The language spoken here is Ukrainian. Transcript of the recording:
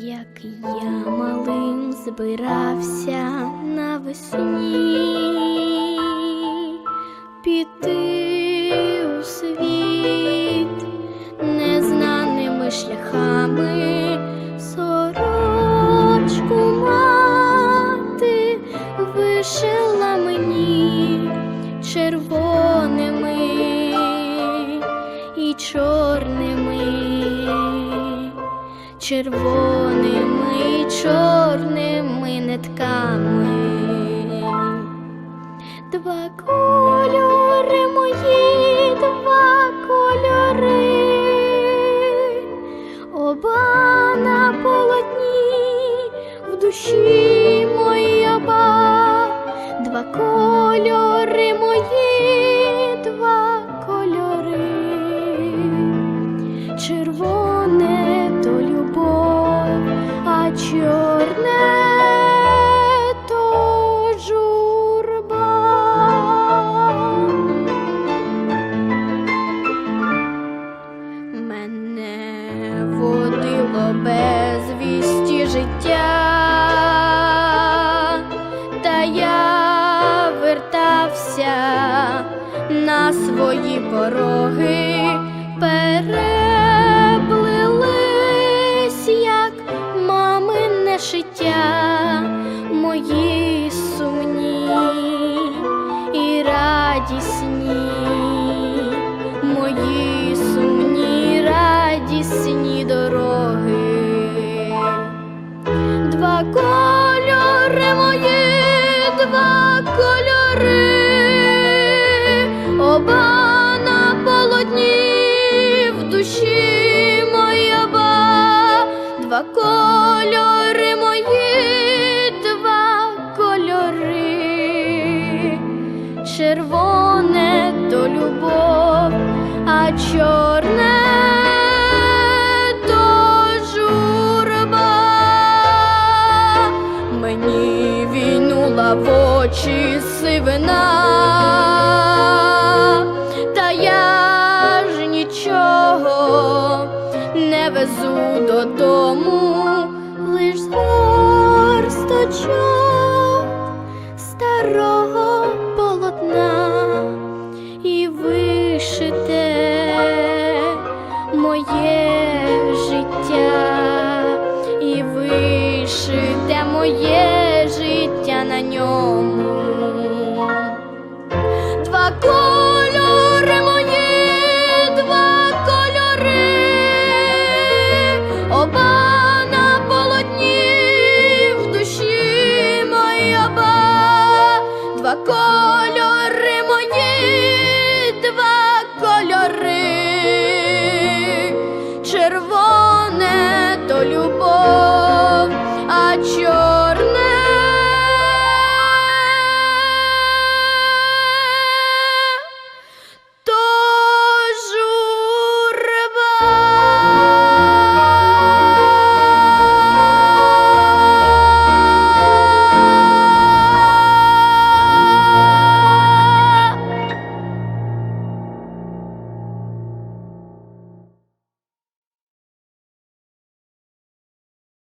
як я малим збирався навесні піти у світ незнаними шляхами сорочку мати вишила мені червоними і чорними, червоними і чорними нитками. Два кольори мої, два кольори, оба на полотні, в душі чорне то журба. Мене водило без вісті життя, та я вертався на свої пороги, переплились, шиття, мої сумні і радісні, мої сумні, радісні дороги. Два кольори мої, два кольори, оба кольори мої, два кольори, червоне то любов, а чорне. Мені війнула в очі сивина, yeah.